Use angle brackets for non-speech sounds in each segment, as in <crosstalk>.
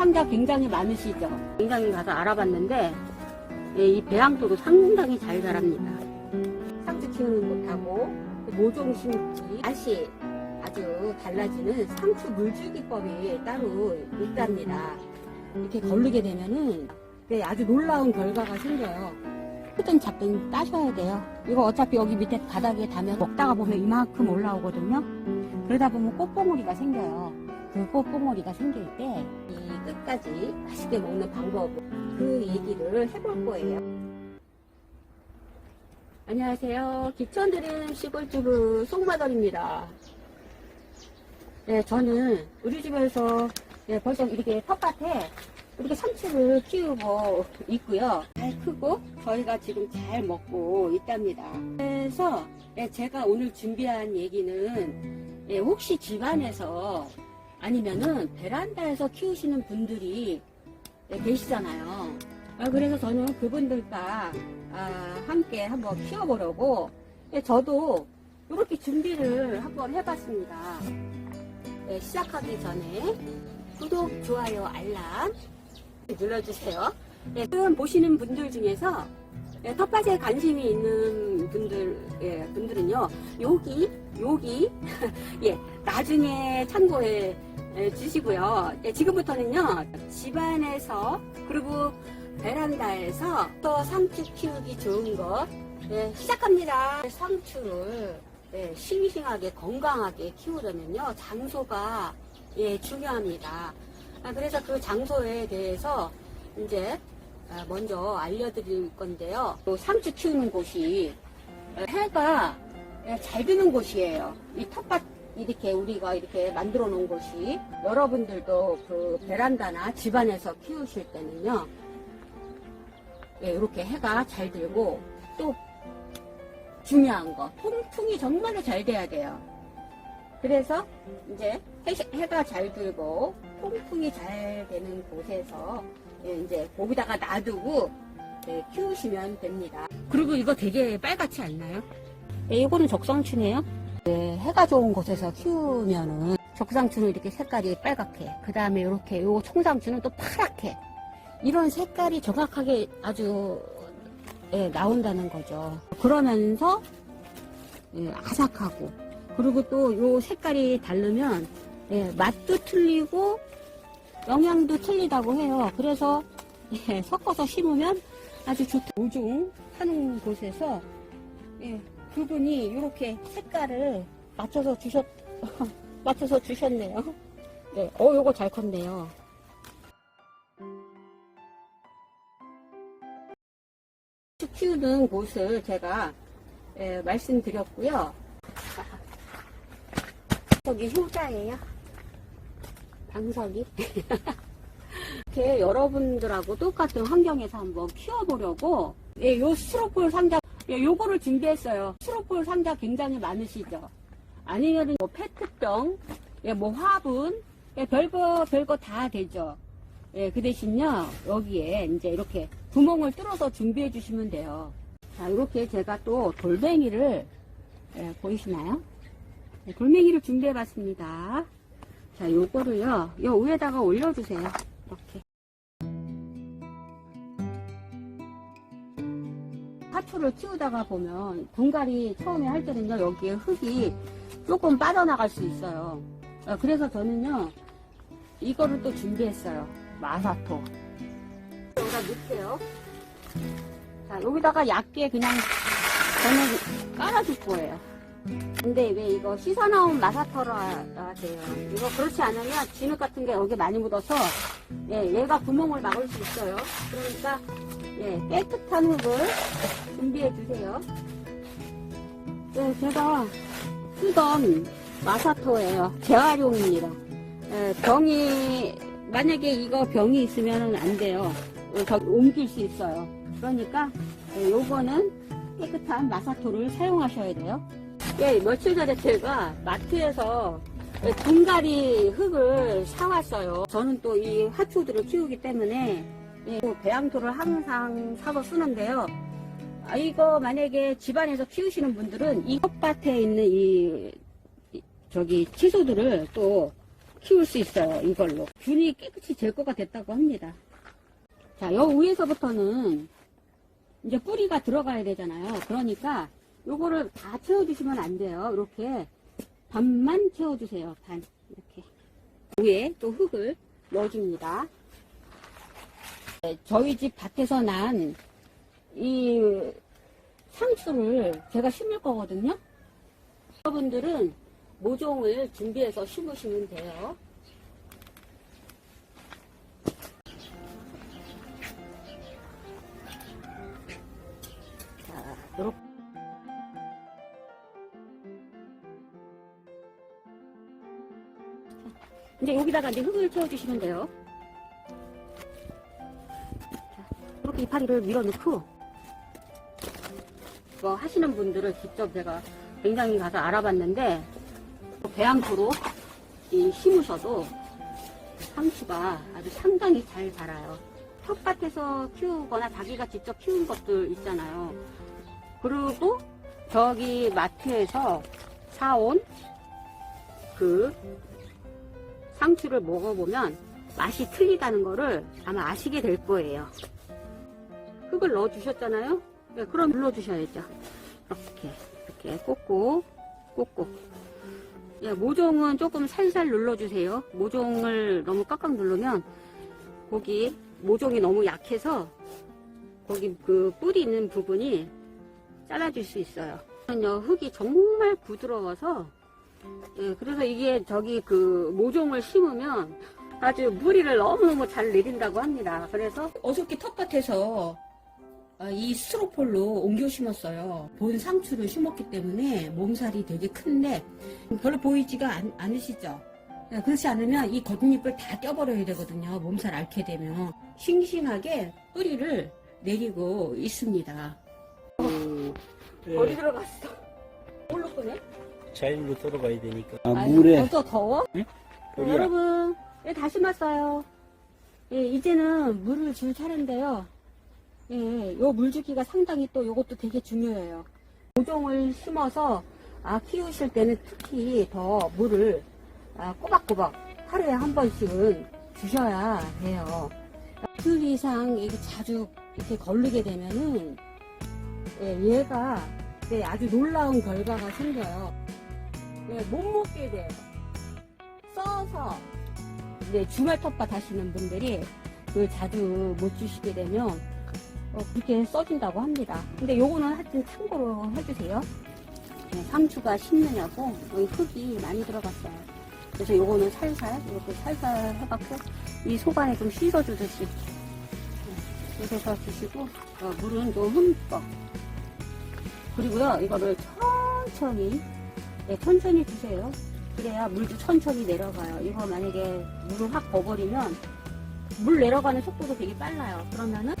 상자 굉장히 많으시죠? 굉장히 가서 알아봤는데 예, 이 배양토도 상당히 잘 자랍니다. 상추 키우는 것하고 그 모종 심기 맛이 아주 달라지는 상추 물줄기법이 따로 있답니다. 이렇게 걸르게 되면은 네, 아주 놀라운 결과가 생겨요. 크든 작든 따셔야 돼요. 이거 어차피 여기 밑에 바닥에 닿으면 먹다가 보면 이만큼 올라오거든요. 그러다 보면 꽃봉오리가 생겨요. 그 꽃봉오리가 생길 때이 끝까지 맛있게 먹는 방법 그 얘기를 해볼 거예요. 안녕하세요. 기천드림 시골주부 송마덜입니다. 네, 저는 우리 집에서 네, 벌써 이렇게 텃밭에 이렇게 상추를 키우고 있고요. 잘 크고 저희가 지금 잘 먹고 있답니다. 그래서 네, 제가 오늘 준비한 얘기는 예, 혹시 집안에서 아니면은 베란다에서 키우시는 분들이 예, 계시잖아요. 아, 그래서 저는 그분들과 아, 함께 한번 키워보려고 예, 저도 이렇게 준비를 한번 해봤습니다. 예, 시작하기 전에 구독, 좋아요, 알람 눌러주세요. 예, 지금 보시는 분들 중에서 예, 텃밭에 관심이 있는 분들, 예, 분들은요, 여기, 여기, <laughs> 예, 나중에 참고해 예, 주시고요. 예, 지금부터는요, 집안에서, 그리고 베란다에서 또 상추 키우기 좋은 것, 예, 시작합니다. 상추를 예, 싱싱하게 건강하게 키우려면요, 장소가 예, 중요합니다. 아, 그래서 그 장소에 대해서 이제 아, 먼저 알려드릴 건데요. 또 상추 키우는 곳이 해가 잘 드는 곳이에요. 이 텃밭 이렇게 우리가 이렇게 만들어 놓은 곳이 여러분들도 그 베란다나 집안에서 키우실 때는요. 예, 이렇게 해가 잘 들고 또 중요한 거 통풍이 정말로 잘 돼야 돼요. 그래서 이제 해- 해가 잘 들고 통풍이 잘 되는 곳에서 예, 이제 거기다가 놔두고 예, 키우시면 됩니다. 그리고 이거 되게 빨갛지 않나요? 예, 이거는 적상추네요. 예, 해가 좋은 곳에서 키우면은 적상추는 이렇게 색깔이 빨갛게, 그 다음에 이렇게 요 청상추는 또 파랗게 이런 색깔이 정확하게 아주 예, 나온다는 거죠. 그러면서 예, 아삭하고 그리고 또 요 색깔이 다르면 예, 맛도 틀리고 영양도 틀리다고 해요. 그래서 예, 섞어서 심으면 아주 좋다. 오중 하는 곳에서 예, 그분이 이렇게 색깔을 맞춰서 주셨 <laughs> 맞춰서 주셨네요. 네, 어 요거 잘 컸네요. 키우는 곳을 제가 예, 말씀드렸고요. 저기 효자예요. 방석이. <laughs> 이렇게 여러분들하고 똑같은 환경에서 한번 키워보려고 예, 요 스티로폴 상자 예, 요거를 준비했어요. 스티로폴 상자 굉장히 많으시죠? 아니면은 뭐 페트병, 예, 뭐 화분, 예, 별거 별거 다 되죠. 예, 그 대신요 여기에 이제 이렇게 구멍을 뚫어서 준비해 주시면 돼요. 자, 이렇게 제가 또 돌멩이를 예, 보이시나요? 네, 돌멩이를 준비해 봤습니다. 자, 요거를요, 요 위에다가 올려주세요. 이렇게. 화초를 키우다가 보면, 분갈이 처음에 할 때는요, 여기에 흙이 조금 빠져나갈 수 있어요. 어, 그래서 저는요, 이거를 또 준비했어요. 마사토. 여기다 넣을게요. 자, 여기다가 얇게 그냥 저는 깔아줄 거예요. 근데 왜 이거 씻어 나온 마사토라 돼요? 이거 그렇지 않으면 진흙 같은 게 여기 많이 묻어서 예, 얘가 구멍을 막을 수 있어요. 그러니까 예, 깨끗한 흙을 준비해 주세요. 예, 제가 쓰던 마사토예요. 재활용입니다. 예, 병이 만약에 이거 병이 있으면 안 돼요. 예, 저 옮길 수 있어요. 그러니까 예, 요거는 깨끗한 마사토를 사용하셔야 돼요. 예, 며칠 전에 제가 마트에서 분갈이 흙을 사왔어요. 저는 또 이 화초들을 키우기 때문에 예, 또 배양토를 항상 사서 쓰는데요. 아, 이거 만약에 집안에서 키우시는 분들은 이 텃밭에 있는 이, 이 저기 채소들을 또 키울 수 있어요. 이걸로. 균이 깨끗이 제거가 됐다고 합니다. 자, 여 위에서부터는 이제 뿌리가 들어가야 되잖아요. 그러니까 요거를 다 채워주시면 안 돼요. 이렇게 반만 채워주세요. 반. 이렇게. 위에 또 흙을 넣어줍니다. 네, 저희 집 밭에서 난 이 상추를 제가 심을 거거든요. 여러분들은 모종을 준비해서 심으시면 돼요. 자, 요렇게. 이제 여기다가 이제 흙을 채워주시면 돼요. 이파리를 밀어넣고, 이거 하시는 분들을 직접 제가 굉장히 가서 알아봤는데, 배양토로 이 심으셔도 상추가 아주 상당히 잘 자라요. 텃밭에서 키우거나 자기가 직접 키운 것들 있잖아요. 그리고 저기 마트에서 사온 그 상추를 먹어보면 맛이 틀리다는 거를 아마 아시게 될 거예요. 흙을 넣어 주셨잖아요. 네, 그럼 눌러 주셔야죠. 이렇게 이렇게 꽂고 꽂고. 예, 모종은 조금 살살 눌러 주세요. 모종을 너무 꽉꽉 누르면 거기 모종이 너무 약해서 거기 그 뿌리 있는 부분이 잘라질 수 있어요. 요 흙이 정말 부드러워서 예, 그래서 이게 저기 그 모종을 심으면 아주 무리를 너무너무 잘 내린다고 합니다. 그래서 어저께 텃밭에서 아, 이 스트로폴로 옮겨 심었어요. 본 상추를 심었기 때문에 몸살이 되게 큰데 별로 보이지가 않, 않으시죠? 예, 그렇지 않으면 이 겉잎을 다 떼버려야 되거든요. 몸살 앓게 되면 싱싱하게 뿌리를 내리고 있습니다. 어디 들어갔어? 뭘로 끄네? 자일로 들어가야 되니까. 아, 아유, 물에 벌써 더워? 네, 우리야. 여러분, 예, 다 심었어요. 예, 이제는 물을 줄 차례인데요. 예, 요 물주기가 상당히 또 요것도 되게 중요해요. 모종을 심어서 아, 키우실 때는 특히 더 물을 아, 꼬박꼬박 하루에 한 번씩은 주셔야 해요. 이틀 이상 이게 자주 이렇게 걸리게 되면은 예, 얘가 네, 아주 놀라운 결과가 생겨요. 예, 못 먹게 돼요. 써서 이제 주말 텃밭 하시는 분들이 그 자주 못 주시게 되면 어, 그렇게 써진다고 합니다. 근데 요거는 하여튼 참고로 해주세요. 네, 상추가 심느냐고 여기 흙이 많이 들어갔어요. 그래서 요거는 살살 이렇게 살살 해갖고 이 속안에 좀 씻어주듯이 네, 씻어서 주시고 어, 물은 좀 흠뻑 그리고요 이거를 천천히 네, 천천히 주세요. 그래야 물도 천천히 내려가요. 이거 만약에 물을 확 버버리면 물 내려가는 속도도 되게 빨라요. 그러면은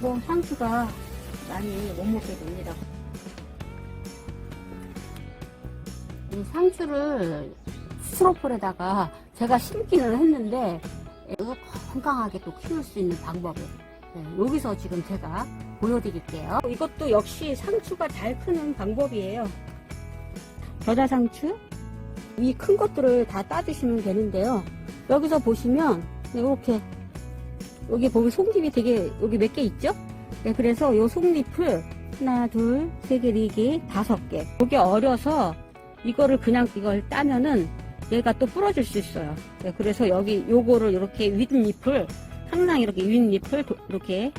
뭐 상추가 많이 못 먹게 됩니다. 이 상추를 스트로폴에다가 제가 심기는 했는데 건강하게 또 키울 수 있는 방법을 네, 여기서 지금 제가 보여드릴게요. 이것도 역시 상추가 잘 크는 방법이에요. 겨자 상추 이 큰 것들을 다 따주시면 되는데요. 여기서 보시면 이렇게 여기 보면 속잎이 되게 여기 몇 개 있죠? 네, 그래서 요 속잎을 하나, 둘, 세 개, 네 개, 다섯 개. 이게 어려서 이거를 그냥 이걸 따면은 얘가 또 부러질 수 있어요. 네, 그래서 여기 요거를 이렇게 윗잎을 항상 이렇게 윗잎을 도- 이렇게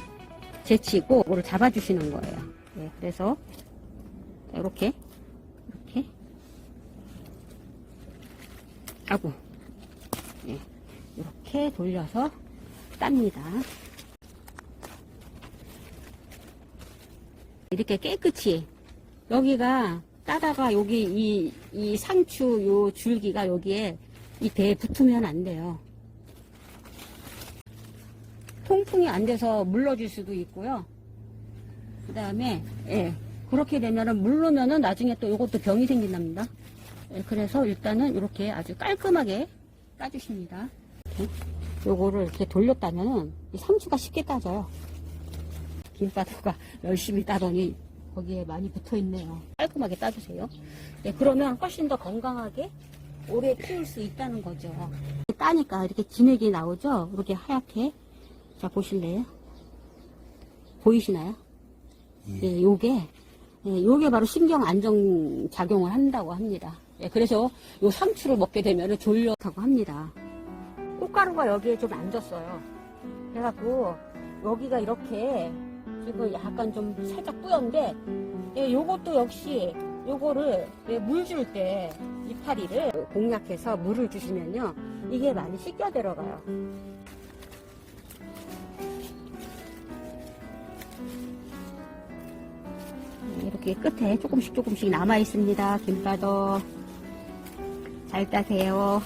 제치고 이거를 잡아주시는 거예요. 네, 그래서 이렇게 이렇게 하고 네, 이렇게 돌려서 땁니다. 이렇게 깨끗이 여기가 따다가 여기 이, 이 상추 요 줄기가 여기에 이 배에 붙으면 안 돼요. 통풍이 안 돼서 물러질 수도 있고요. 그 다음에, 예, 그렇게 되면은 물르면은 나중에 또 이것도 병이 생긴답니다. 예, 그래서 일단은 이렇게 아주 깔끔하게 따주십니다. 이렇게. 요거를 이렇게 돌렸다면은 이 상추가 쉽게 따져요. 김바다가 <laughs> 열심히 따더니 거기에 많이 붙어 있네요. 깔끔하게 따주세요. 네, 그러면 훨씬 더 건강하게 오래 키울 수 있다는 거죠. 따니까 이렇게 진액이 나오죠? 이렇게 하얗게. 자, 보실래요? 보이시나요? 예, 요게, 예, 요게 바로 신경 안정 작용을 한다고 합니다. 예, 그래서 요 상추를 먹게 되면 졸려다고 합니다. 꽃가루가 여기에 좀 앉았어요. 그래갖고, 여기가 이렇게 지금 약간 좀 살짝 뿌연데, 예, 요것도 역시 요거를 예, 물줄 때 이파리를 공략해서 물을 주시면요 이게 많이 씻겨 들어가요. 네, 이렇게 끝에 조금씩 조금씩 남아 있습니다. 김바도 잘 따세요.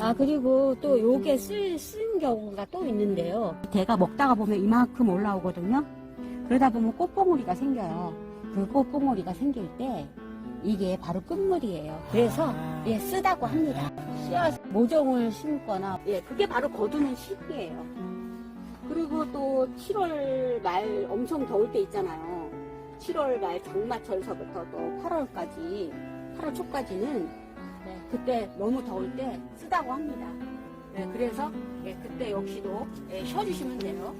아 그리고 또 요게 쓸, 쓴 경우가 또 있는데요. 대가 먹다가 보면 이만큼 올라오거든요. 그러다 보면 꽃봉오리가 생겨요. 그 꽃봉오리가 생길 때 이게 바로 끝물이에요. 그래서 예 쓰다고 합니다. 씨앗 모종을 심거나 예 그게 바로 거두는 시기예요. 그리고 또 7월 말 엄청 더울 때 있잖아요. 7월 말 장마철서부터 또 8월까지 8월 초까지는 네, 그때 너무 더울 때 쓰다고 합니다. 네, 그래서 예, 그때 역시도 예, 쉬어주시면 돼요.